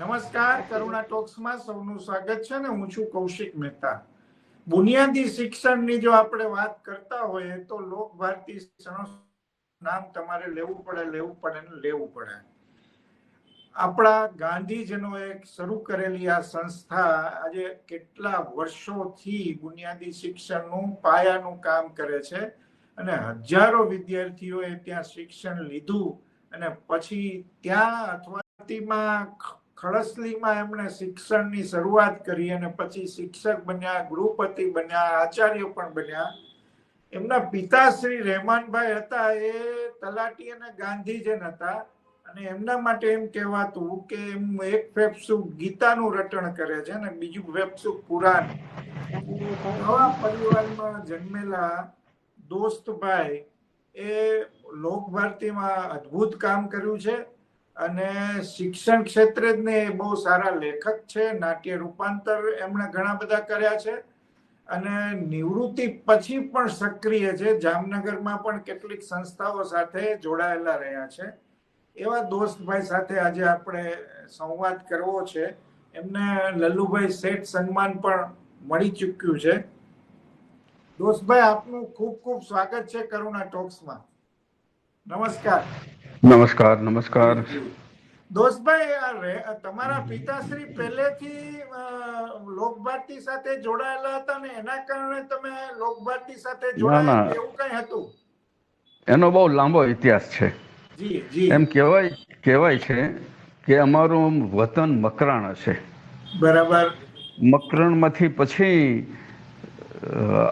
નમસ્કાર, કરુણા ટોક્સમાં સૌનું સ્વાગત છે ને હું છું કૌશિક મહેતા. બુનિયાદી શિક્ષણની જો આપણે વાત કરતા હોઈએ તો લોક ભારતી નામ તમારે લેવું પડે લેવું પડે ને લેવું પડે. આપણા ગાંધીજીનો એક શરૂ કરેલી આ સંસ્થા આજે કેટલા વર્ષોથી બુનિયાદી શિક્ષણનું પાયાનું કામ કરે છે અને હજારો વિદ્યાર્થીઓએ ત્યાં શિક્ષણ લીધું અને પછી ત્યાં અથવાતીમાં ખડસલીમાં એમણે શિક્ષણની શરૂઆત કરી અને પછી શિક્ષક બન્યા, ગૃહપતિ બન્યા, આચાર્ય પણ બન્યા. એમના પિતા શ્રી રહેમાનભાઈ હતા, એ તલાટી અને ગાંધીજન હતા અને એમના માટે એમ કહેવાતું કે એમ એક ફેફસું ગીતાનું રટણ કરે છે અને બીજું ફેફસું પુરાણ. નવા પરિવારમાં જન્મેલા દોસ્તભાઈ એ લોક ભારતીમાં અદ્ભુત કામ કર્યું છે. અને શિક્ષણ ક્ષેત્રે જ ને એ બહુ સારા લેખક છે, નાટ્ય રૂપાંતર એમણે ઘણા બધા કર્યા છે. અને નિવૃત્તિ પછી પણ સક્રિય છે. જામનગરમાં પણ કેટલીક સંસ્થાઓ સાથે જોડાયેલા રહ્યા છે. એવા દોસ્તભાઈ સાથે આજે આપણે સંવાદ કરવો છે. એમને લલ્લુભાઈ શેઠ સન્માન પણ મળી ચૂક્યું છે. દોસ્તભાઈ, આપનું ખૂબ ખૂબ સ્વાગત છે કરુણા ટોક્સમાં. નમસ્કાર. નમસ્કાર નમસ્કાર. દોસ્તભાઈ તમારા પિતાશ્રી પહેલેથી લોકભારતી સાથે જોડાયેલા હતા ને એના કારણે તમે લોકભારતી સાથે. જોડાયા એવું કઈ હતું? એનો બહુ લાંબો ઇતિહાસ છે. એમ કહેવાય કહેવાય છે કે અમારું વતન મકરાણ છે બરાબર. મકરણમાંથી પછી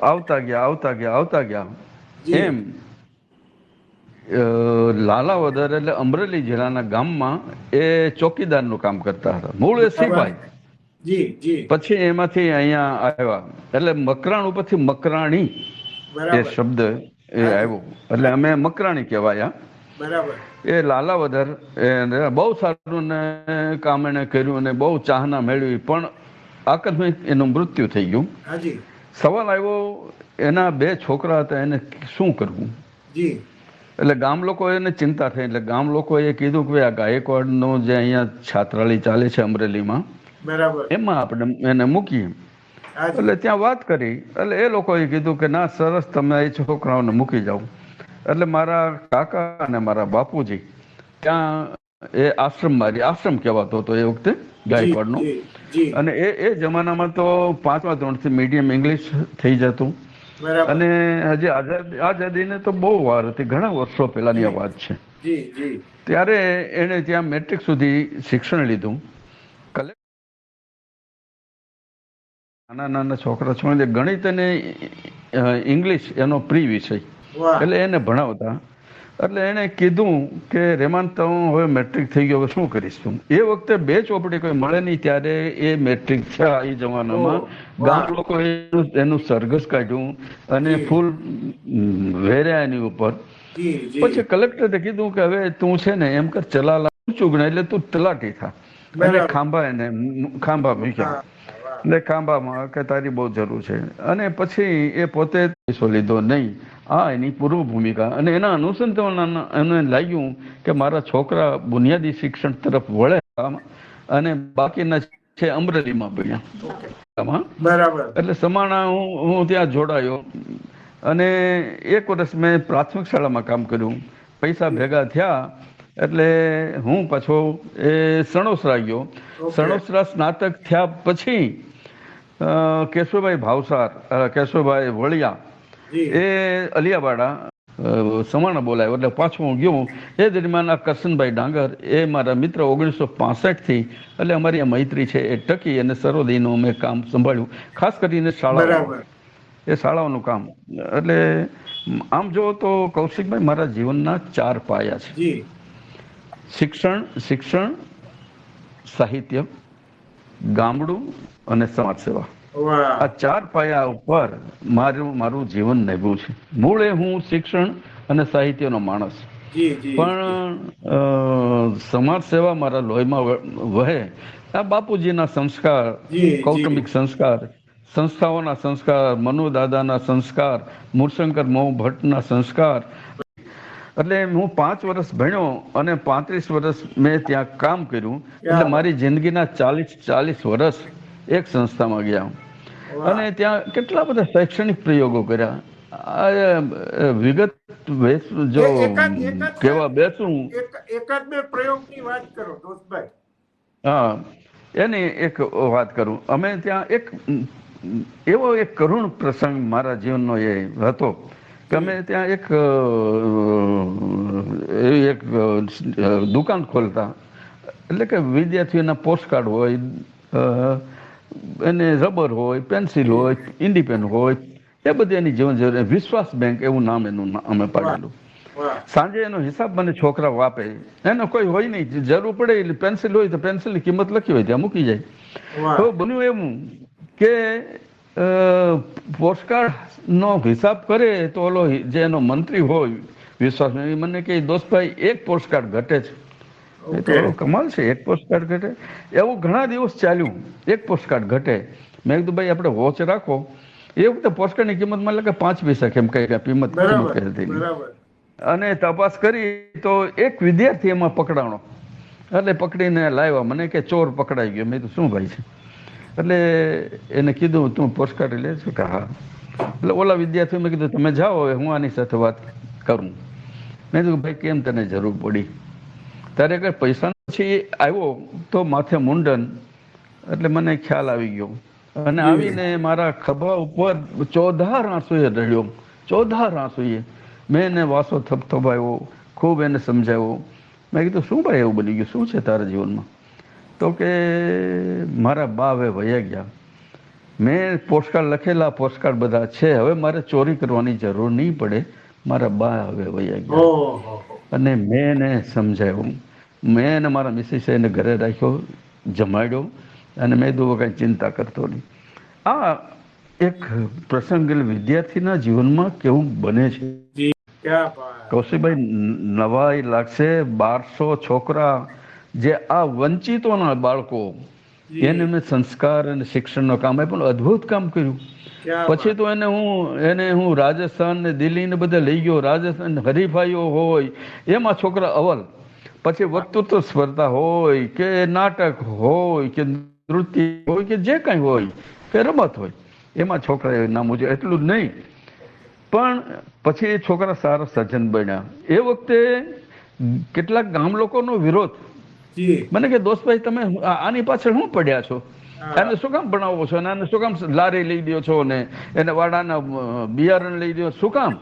આવતા ગયા આવતા ગયા આવતા ગયા. એમ લાલાવદર એટલે અમરેલી જિલ્લાના ગામમાં એ ચોકીદારનું કામ કરતા હતા. મૂળ એ સિપાઈ પછી એમાંથી અહીંયા આવ્યા. એટલે મકરાણ ઉપરથી મકરાણી એ શબ્દ એ આવ્યો. એટલે અમે મકરાણી કહેવાયા. બરાબર. એ લાલાવદર એને બહુ સારું ને કામ એને કર્યું અને બહુ ચાહના મેળવી. પણ આકસ્મિક એનું મૃત્યુ થઈ ગયું. સવાલ આવ્યો એના બે છોકરા હતા એને શું કરવું? જી. એટલે ગામ લોકો એને ચિંતા થઈ. એટલે ગામ લોકોએ કીધું કે આ ગાયકવાડનો જે અહીંયા છાત્રાલય ચાલે છે અમરેલીમાં બરાબર. એમાં આપણે એને મૂકીએ. એટલે ત્યાં વાત કરી. એટલે એ લોકોએ કીધું કે ના સરસ તમે એ છોકરાઓને મૂકી જાઓ. એટલે મારા કાકા અને મારા બાપુજી ત્યાં એ આશ્રમ મારી આશ્રમ કહેવાતો હતો એ વખતે ગાયકવાડનો. જી, જી. અને એ એ જમાનામાં તો પાંચમા ધોરણથી મીડિયમ ઇંગ્લિશ થઈ જતું. અને હજી આઝાદી આઝાદીને તો બહુ વાર હતી ઘણા વર્ષો પહેલાની આ વાત છે. ત્યારે એણે ત્યાં મેટ્રિક સુધી શિક્ષણ લીધું. નાના નાના છોકરા છો એટલે ગણિત અને ઇંગ્લિશ એનો પ્રી વિષય. એટલે એને ભણાવતા. એટલે એણે કીધું કે રેમાન તો હવે મેટ્રિક થઈ ગયો હવે શું કરીશ તું? એ વખતે બે ચોપડી કોઈ મળે નહીં ત્યારે એ મેટ્રિક થયા એ જમાનામાં. ગામ લોકો એનું એનું સરઘસ કાઢ્યું અને ફૂલ વેર્યા એની ઉપર. પછી કલેક્ટરે કીધું કે હવે તું છે ને એમ કર ચલાલા ચૂગણા એટલે તું તલાટી થા. અને ખાંભા એને ખાંભા મૂક્યા. એટલે ખાંભામાં કે તારી બહુ જરૂર છે. અને પછી એ પોતે પૈસો લીધો નહીં. આ એની પૂર્વ ભૂમિકા અને એના અનુસંધાન એને લાગ્યું કે મારા છોકરા બુનિયાદી શિક્ષણ તરફ વળે અને બાકીના છે અમરેલીમાં ભણ્યા. બરાબર. એટલે સમાણા હું હું ત્યાં જોડાયો. અને એક વર્ષ મેં પ્રાથમિક શાળામાં કામ કર્યું. પૈસા ભેગા થયા. એટલે હું પાછો એ સણોસરા ગયો સણોસરા સ્નાતક થયા પછી કેશવભાઈ ભાવસાર કેશવભાઈ વળિયા એ અલિયાવાડા સમાણા બોલાયો એટલે પાછું હું ગયો. એ દરમિયાન આ કરશનભાઈ ડાંગર એ મારા મિત્ર ઓગણીસો પાસઠથી એટલે અમારી આ મૈત્રી છે એ ટકી અને સરોદીનું મેં કામ સંભાળ્યું. ખાસ કરીને શાળા એ શાળાઓનું કામ. એટલે આમ જો તો કૌશિકભાઈ મારા જીવનના ચાર પાયા છે. શિક્ષણ શિક્ષણ સાહિત્ય ગામડું અને સમાજ સેવા. આ ચાર પાયા ઉપર મારું મારું જીવન નભ્યું છે. મૂળે હું શિક્ષણ અને સાહિત્યનો માણસ. પણ સમાજ સેવા મારા લોહીમાં વહે. આ બાપુજીના સંસ્કાર. કૌટુંબિક સંસ્કાર સંસ્થાઓના સંસ્કાર મનુ દાદાના સંસ્કાર મૂળશંકર મોહ ભટ્ટના સંસ્કાર એટલે હું પાંચ વર્ષ ભણ્યો અને પાંત્રીસ વર્ષ મેં ત્યાં કામ કર્યું. એટલે મારી જિંદગીના ચાલીસ ચાલીસ વર્ષ એક સંસ્થામાં ગયા. અને ત્યાં કેટલા બધા શૈક્ષણિક પ્રયોગો કર્યા. વિગત જો કેવા બેસું. એકાદ બે પ્રયોગની વાત કરો દોસ્તભાઈ. હા એની એક વાત કરું. અમે ત્યાં એક એવો એક કરુણ પ્રસંગ મારા જીવનનો એ હતો. કે અમે ત્યાં એક એવી એક દુકાન ખોલતા. એટલે કે વિદ્યાર્થીઓના પોસ્ટકાર્ડ હોય એને રબર હોય પેન્સિલ હોય ઇન્ડિપેન હોય એ બધી એની જીવન જરૂર વિશ્વાસ બેંક એવું નામ એનું અમે પાડેલું. સાંજે એનો હિસાબ મને છોકરાઓ આપે. એનો કોઈ હોય નહીં. જરૂર પડે એટલે પેન્સિલ હોય તો પેન્સિલની કિંમત લખી હોય ત્યાં મૂકી જાય. તો બન્યું એવું કે પોસ્ટકાર્ડ નો હિસાબ કરે તો ઓલો જે એનો મંત્રી હોય વિશ્વાસ એ મને કે દોસ્તભાઈ એક પોસ્ટકાર્ડ ઘટે છે. તો કમાલ છે એક પોસ્ટકાર્ડ ઘટે. એવું ઘણા દિવસ ચાલ્યું એક પોસ્ટકાર્ડ ઘટે. મેં કીધું ભાઈ આપણે વોચ રાખો. એ વખતે પોસ્ટકાર્ડની કિંમત મને લાગે પાંચ પૈસા કેમ કઈ કિંમત હતી અને તપાસ કરી તો એક વિદ્યાર્થી એમાં પકડાણો. એટલે પકડીને લાવ્યા. મને કે ચોર પકડાઈ ગયો. મેં કીધું શું ભાઈ છે? એટલે એને કીધું તું પોસ્ટકાર્ડ લે. છે કે હા. એટલે ઓલા વિદ્યાર્થી મેં કીધું તમે જાઓ હવે હું આની સાથે વાત કરું. મેં કીધું ભાઈ કેમ તને જરૂર પડી? ત્યારે કઈ પૈસા પછી આવ્યો તો માથે મુંડન. એટલે મને ખ્યાલ આવી ગયો. અને આવીને મારા ખભા ઉપર ચોધાર આંસુએ રડ્યો. ચોધાર આંસુએ. મેં એને વાસો થપથપાયો ખૂબ એને સમજાવ્યો. મેં કીધું શું ભાઈ એવું બની ગયું? શું છે તારા જીવનમાં? તો કે મારા બાવે વયા ગયા. મેં પોસ્ટકાર્ડ લખેલા પોસ્ટકાર્ડ બધા છે. હવે મારે ચોરી કરવાની જરૂર નહીં પડે. મારા બા હવે વયા ગયા. અને મેં એને સમજાવ્યું. મેં એને મારા મિસિસ એને ઘરે રાખ્યો જમાડ્યો અને મેં કીધું કાંઈ ચિંતા કરતો નહીં. આ એક પ્રસંગ વિદ્યાર્થીના જીવનમાં કેવું બને છે? કૌશિકભાઈ નવાઈ લાગશે. બારસો છોકરા જે આ વંચિતોના બાળકો એને મેં સંસ્કાર અને શિક્ષણનો કામ આપ્યું અદ્ભુત કામ કર્યું. પછી તો એને હું એને હું રાજસ્થાન ને દિલ્હી ને બધે લઈ ગયો. રાજસ્થાન હરીફાઈઓ હોય એમાં છોકરા અવલ. પછી વક્તૃત્વ સ્પર્ધા હોય કે નાટક હોય કે નૃત્ય હોય કે જે કાંઈ હોય કે રમત હોય એમાં છોકરા નામ મુજબ એટલું જ નહીં. પણ પછી એ છોકરા સારા સજ્જન બન્યા. એ વખતે કેટલાક ગામ લોકોનો વિરોધ મને કે દોસ્તભાઈ તમે આની પાછળ શું પડ્યા છો? એને શું કામ ભણાવો છો? અને શું કામ લારી લઈ દો છો ને? એને વાડાના બિયારણ લઈ દો શું કામ?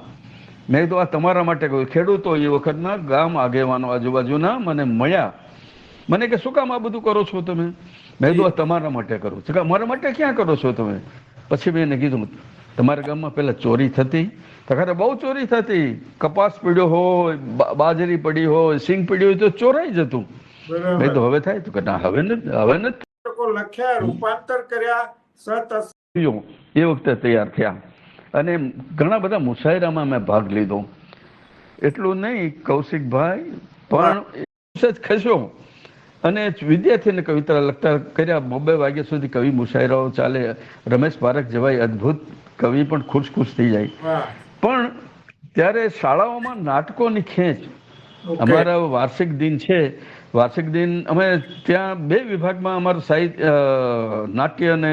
મેં કીધું આ તમારા માટે કહ્યું ખેડૂતો એ વખતના ગામ આગેવાનો આજુબાજુના મને મળ્યા. મને કે શું કામ આ બધું કરો છો તમે? મેં કીધું તમારા માટે કરું. છું મારા માટે ક્યાં કરો છો તમે? પછી મેં એને કીધું તમારા ગામમાં પેલા ચોરી થતી. તો ખરે બહુ ચોરી થતી. કપાસ પીડ્યો હોય બાજરી પડી હોય સિંગ પીડ્યું હોય તો ચોરાઈ જતું. બરાબર. તો હવે થાય તો કે ના હવે હવે નથી. લખ્યા રૂપાંતર કર્યા એ વખતે તૈયાર થયા. અને ઘણા બધા મુશાયરામાં મેં ભાગ લીધો. એટલું નહીં કૌશિકભાઈ પણ જ ખસ્યો અને વિદ્યાર્થીને કવિતા લખતા કર્યા. બે વાગ્યા સુધી કવિ મુશાયરાઓ ચાલે. રમેશ પારખ જેવાય અદ્ભુત કવિ પણ ખુશ ખુશ થઈ જાય. પણ ત્યારે શાળાઓમાં નાટકોની ખેંચ. અમારા વાર્ષિક દિન છે. વાર્ષિક દિન અમે ત્યાં બે વિભાગમાં અમારું સાહિત્ય નાટ્ય અને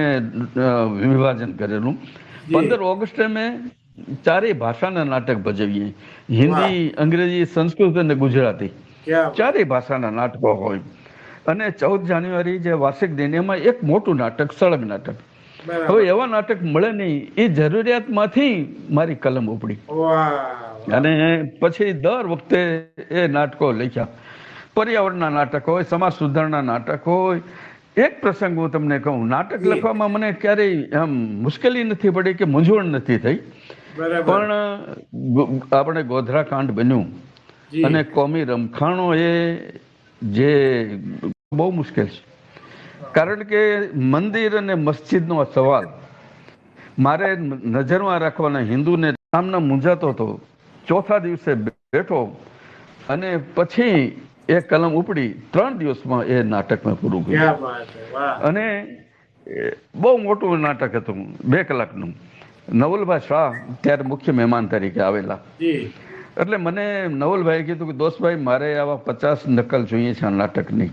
વિભાજન કરેલું. પંદર ઓગસ્ટે મેં ચારેય ભાષાના નાટક ભજવીએ. હિન્દી અંગ્રેજી સંસ્કૃત અને ગુજરાતી. ચારેય ભાષાના નાટકો હોય. અને ચૌદ જાન્યુઆરી જે વાર્ષિક દિન એમાં એક મોટું નાટક સળગ નાટક. હવે એવા નાટક મળે નહીં એ જરૂરિયાતમાંથી મારી કલમ ઉપડી. અને પછી દર વખતે એ નાટકો લખ્યા. પર્યાવરણના નાટક હોય સમાજ સુધારણા નાટક હોય એક પ્રસંગ હું તમને કહું નાટક લખવામાં મને ક્યારેય આમ મુશ્કેલી નથી પડી કે મૂંઝવણ નથી થઈ. પણ આપણે ગોધરા કાંડ બન્યું અને કોમી રમખાણો એ જે બહુ મુશ્કેલ છે. કારણ કે મંદિર અને મસ્જિદનો સવાલ મારે નજરમાં રાખવાના હિન્દુને સામના મૂંઝાતો હતો ચોથા દિવસે બેઠો અને પછી એ કલમ ઉપડી ત્રણ દિવસમાં એ નાટક મેં પૂરું કર્યું. અને બહુ મોટું નાટક હતું બે કલાકનું. નવલભાઈ શાહ ત્યારે મુખ્ય મહેમાન તરીકે આવેલા. એટલે મને નવલભાઈ કીધું કે દોસ્તભાઈ મારે આવા પચાસ નકલ જોઈએ છે આ નાટકની.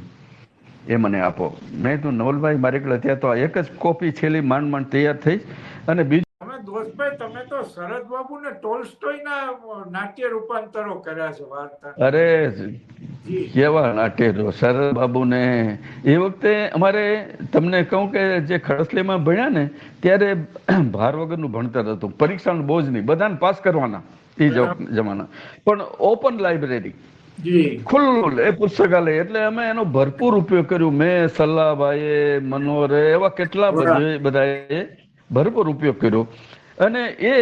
એ મને આપો. મેં તો નવલભાઈ મારી કડે ત્યાં તો એક જ કોપી છેલ્લી માંડ માંડ તૈયાર થઈ અને બીજું દોસ્તભાઈ તમે તો શરદ બાબુ ને ટોલ્સ્ટોયના નાટ્ય રૂપાંતરો કર્યા છે વાર્તા. અરે કેવા નાટેલો શરદ બાબુને એ વખતે અમારે તમને કહું કે જે ખડસલીમાં ભણ્યા ને ત્યારે ભાર વગરનું ભણતર હતું. પરીક્ષાનું બોજ નહીં. બધાને પાસ કરવાના એ જમાના. પણ ઓપન લાઇબ્રેરી. ખુલ્લું એ પુસ્તકાલય. એટલે અમે એનો ભરપૂર ઉપયોગ કર્યો. મેં સલ્લાભાઈએ મનોહરે એવા કેટલા બધા બધાએ ભરપૂર ઉપયોગ કર્યો. અને એ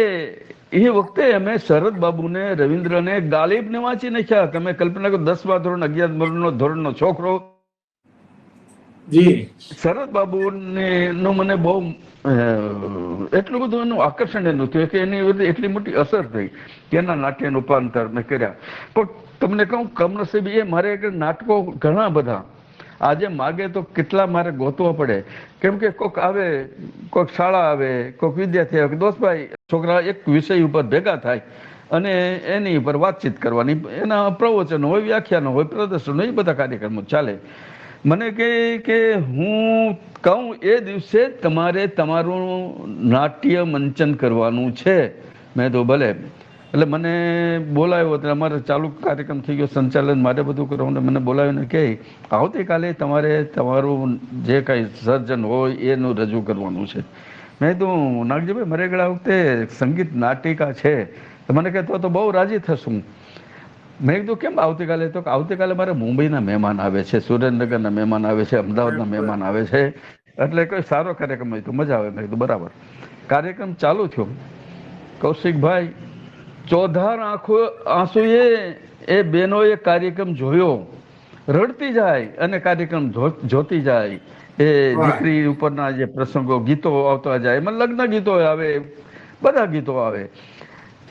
એ વખતે અમે શરદ બાબુને રવિન્દ્રને ગાલિબને વાંચી નાખ્યા તમે કલ્પના કરો દસમા ધોરણ અગિયાર ધોરણનો ધોરણનો છોકરો. જી. શરદ બાબુને નો મને બહુ એટલું બધું એનું આકર્ષણ એનું થયું કે એની એટલી મોટી અસર થઈ કે એના નાટ્ય રૂપાંતર મેં કર્યા. પણ તમને કહું કમનસીબી એ મારે નાટકો ઘણા બધા આજે માગે તો કેટલા મારે ગોતવા પડે? કેમ કે કોઈક આવે કોઈક શાળા આવે કોઈક વિદ્યાર્થી આવે દોસ્તભાઈ છોકરા એક વિષય ઉપર ભેગા થાય અને એની ઉપર વાતચીત કરવાની. એના પ્રવચનો હોય, વ્યાખ્યાનો હોય, પ્રદર્શનો એ બધા કાર્યક્રમો ચાલે. મને કહે કે હું કહું એ દિવસે તમારે તમારું નાટ્ય મંચન કરવાનું છે. મેં તો ભલે એટલે મને બોલાવ્યો એટલે અમારે ચાલુ કાર્યક્રમ થઈ ગયો સંચાલન મારે બધું કરવાનું મને બોલાવીને કહે આવતીકાલે તમારે તમારું જે કાંઈ સર્જન હોય એનું રજૂ કરવાનું છે. મેં કીધું નાગજીભાઈ મારે ગળા વખતે સંગીત નાટિકા છે. તો મને કહેતો તો બહુ રાજી થશું. મેં કીધું કેમ આવતીકાલે તો કે આવતીકાલે મારે મુંબઈના મહેમાન આવે છે સુરેન્દ્રનગરના મહેમાન આવે છે અમદાવાદના મહેમાન આવે છે. એટલે કોઈ સારો કાર્યક્રમ હોય તો મજા આવે. મેં કીધું બરાબર. કાર્યક્રમ ચાલુ થયો. કૌશિકભાઈ ચોધાર આંખો આંસુએ એ બહેનોએ કાર્યક્રમ જોયો. રડતી જાય અને કાર્યક્રમ જોતી જાય. એ દીકરી ઉપરના જે પ્રસંગો ગીતો આવતા જાય. એમાં લગ્ન ગીતો આવે બધા ગીતો આવે.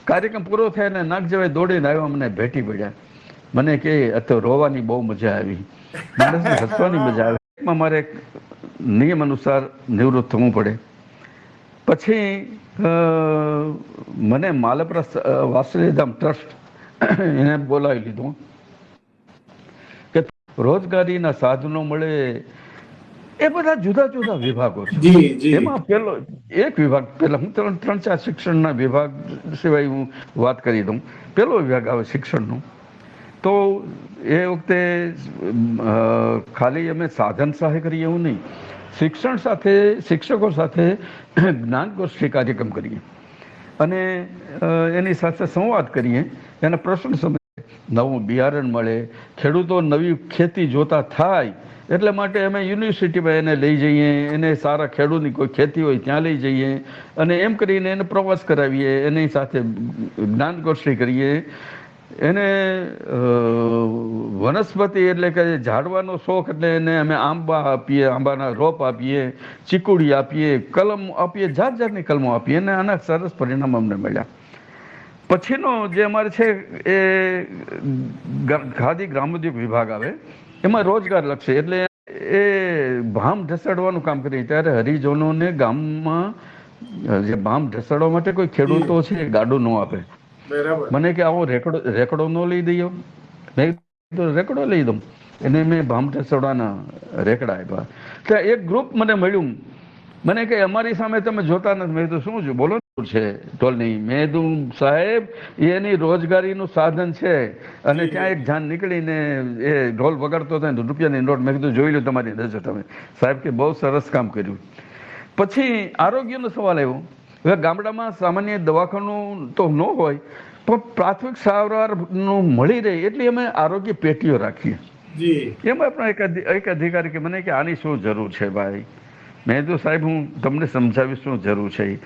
કાર્યક્રમ પૂરો થાય ને નાગ જવાય દોડીને આવ્યા મને ભેટી પડ્યા. મને કે અત્યારે રોવાની બહુ મજા આવી. માણસને હસવાની મજા આવે. મારે નિયમ અનુસાર નિવૃત્ત થવું પડે. પછી મને માલપરા વાસુદેધામ ટ્રસ્ટ એને બોલાવી લીધું કે રોજગારીના સાધનો મળે. એ બધા જુદા જુદા વિભાગો છે. એમાં પેલો એક વિભાગ પેલા હું ત્રણ ત્રણ ચાર શિક્ષણના વિભાગ સિવાય હું વાત કરી દઉં. પેલો વિભાગ આવે શિક્ષણનો. તો એ વખતે ખાલી અમે સાધન સહાય કરીએ એવું નહીં. શિક્ષણ સાથે, શિક્ષકો સાથે જ્ઞાન ગોષ્ઠી કાર્યક્રમ કરીએ. અને એની સાથે સંવાદ કરીએ. એના પ્રશ્ન સમય નવું બિયારણ મળે. ખેડૂતો નવી ખેતી જોતા થાય. એટલે માટે અમે યુનિવર્સિટીમાં એને લઈ જઈએ. એને સારા ખેડૂતની કોઈ ખેતી હોય ત્યાં લઈ જઈએ. અને એમ કરીને એને પ્રવાસ કરાવીએ. એની સાથે જ્ઞાન ગોષ્ઠી કરીએ. એને વનસ્પતિ એટલે કે ઝાડવાનો શોખ એટલે એને અમે આંબા આપીએ, આંબાના રોપ આપીએ, ચીકુડી આપીએ, કલમ આપીએ, જાત જાતની કલમો આપીએ. અને આના સરસ પરિણામ અમને મળ્યા. પછીનો જે અમારે છે એ ખાદી ગ્રામોદ્યોગ વિભાગ આવે, એમાં રોજગાર લક્ષી. એટલે એ ભામ ઢસડવાનું કામ કરીએ ત્યારે હરિજનોને ગામમાં, જે ભામ ઢસડવા માટે કોઈ ખેડૂતો છે ગાડું ન આપે. બરાબર. મને કે આવો રેકડો રેકડો નો લઈ દઈએ. મેં તો રેકડો લઈ દઉં. એને મેં ભામ ઢસડવાના રેકડા આપ્યા. ત્યાં એક ગ્રુપ મને મળ્યું. મને કે અમારી સામે તમે જોતા નથી. મેં તો શું છે? બોલો છે? ટોલની મેં કીધું સાહેબ એની રોજગારીનું સાધન છે. અને ત્યાં એક જાન નીકળીને એ ઢોલ વગાડતો હતો ને રૂપિયાની નોટ. મેં કીધું જોઈ લો તમારી નજર તમે. સાહેબ કે બહુ સરસ કામ કર્યું. પછી આરોગ્યનો સવાલ આવ્યો. હવે ગામડામાં સામાન્ય દવાખાનું તો ન હોય પણ પ્રાથમિક સારવારનું મળી રહે એટલી અમે આરોગ્ય પેટીઓ રાખીએ. એમાં પણ એક એક અધિકારી કે મને કે આની શું જરૂર છે ભાઈ? મેં તો સાહેબ હું તમને સમજાવીશ શું જરૂર છે. ઈ."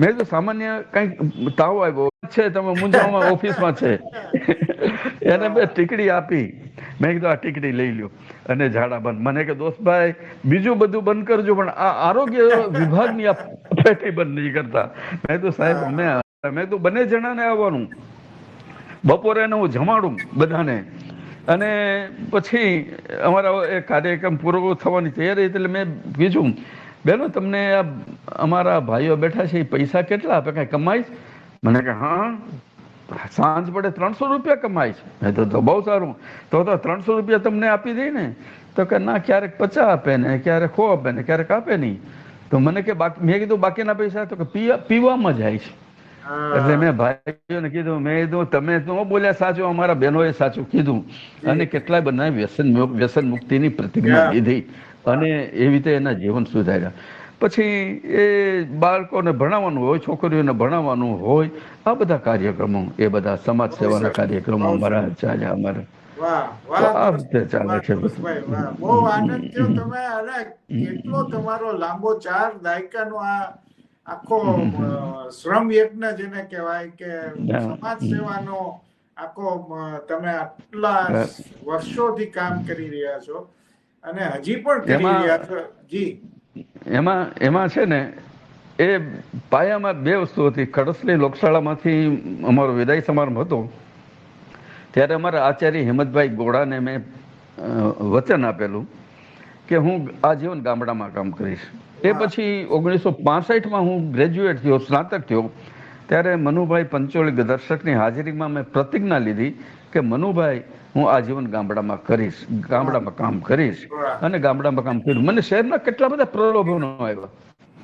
મેં તો સામાન્ય કંઈક તાવ આવ્યો. છે તમે મુંજામાં ઓફિસમાં છે. એને મેં ટીકડી આપી. મેં કીધું આ ટીકડી લઈ લ્યો. અને ઝાડા બંધ. મને કે દોસ્તભાઈ બીજું બધું બંધ કરજો પણ આ આરોગ્ય વિભાગની આ પેટી બંધ નહીં કરતા. મેં તો સાહેબ અમે મેં તો બંને જણાને આવવાનું. બપોરે હું જમાડું બધાને. અને પછી અમારા એ કાર્યક્રમ પૂરો થવાની તૈયારી એટલે મેં કીધું બેનો તમને આ અમારા ભાઈઓ બેઠા છે પૈસા કેટલા આપે? કઈ કમાઈશ? મને કે હા. સાંજ પડે ત્રણસો રૂપિયા કમાય છે. મેં તો તો બહુ સારું. તો તો ત્રણસો રૂપિયા તમને આપી દઈ ને તો કે ના ક્યારેક પચાસ આપે ને ક્યારેક ખો આપે ને ક્યારેક આપે નહીં. તો મને કે બાકી મેં કીધું બાકીના પૈસા તો કે પીવામાં જાય છે. એટલે મેં ભાઈઓને કીધું મેં કીધું તમે તો બોલ્યા સાચું અમારા બહેનોએ સાચું કીધું. અને કેટલાય બધા વ્યસન વ્યસન મુક્તિની પ્રતિજ્ઞા લીધી. અને એવી રીતે એના જીવન સુધાર્યા. પછી એ બાળકોને ભણાવવાનું હોય છોકરીઓને ભણાવવાનું હોય આ બધા કાર્યક્રમો એ બધા સમાજ સેવાના કાર્યક્રમો અમારા ચાલ્યા અમારા. આ રીતે ચાલે વાહ, છે બહુ આનંદ થયો તમે. અને કેટલો તમારો લાંબો ચાર દાયકાનો આ આખો શ્રમ યજ્ઞ જેને કહેવાય કે. સમાજ સેવાનો આખો તમે આટલા વર્ષોથી કામ કરી રહ્યા છો અને હજી પણ કરી રહ્યા છો. જી. એમાં એમાં છે ને એ પાયામાં બે વસ્તુ હતી. ખડસલી લોકશાળામાંથી અમારો વિદાય સમારંભ હતો. ત્યારે અમારા આચાર્ય હિંમતભાઈ ગોળાને મેં વચન આપેલું કે હું આજીવન ગામડામાં કામ કરીશ. એ પછી ઓગણીસો પાસઠમાં હું ગ્રેજ્યુએટ થયો સ્નાતક થયો. ત્યારે મનુભાઈ પંચોળી દર્શકની હાજરીમાં મેં પ્રતિજ્ઞા લીધી કે મનુભાઈ હું આજીવન ગામડામાં કરીશ ગામડામાં કામ કરીશ. અને ગામડામાં કામ કર્યું. મને શહેરના કેટલા બધા પ્રલોભનો આવ્યા.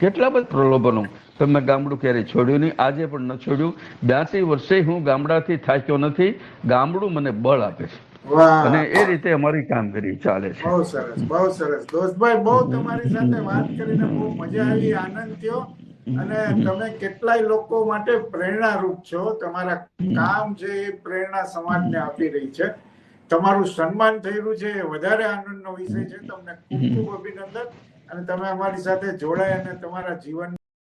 કેટલા બધા પ્રલોભનો. તો મેં ગામડું ક્યારેય છોડ્યું નહીં. આજે પણ ન છોડ્યું. બ્યાસી વર્ષે હું ગામડાથી થાક્યો નથી. ગામડું મને બળ આપે છે. અને એ રીતે અમારી કામગીરી ચાલે છે. બહુ સરસ બહુ સરસ. દોસ્તભાઈ બહુ તમારી સાથે વાત કરીને બહુ મજા આવી આનંદ થયો. અને તમે કેટલાય લોકો માટે પ્રેરણારૂપ છો. તમારા કામ છે એ પ્રેરણા સમાજને આપી રહી છે. તમારું સન્માન થઈ રહ્યું છે એ વધારે આનંદનો વિષય છે. તમને ખૂબ ખૂબ અભિનંદન. અને તમે અમારી સાથે જોડાય અને તમારા જીવન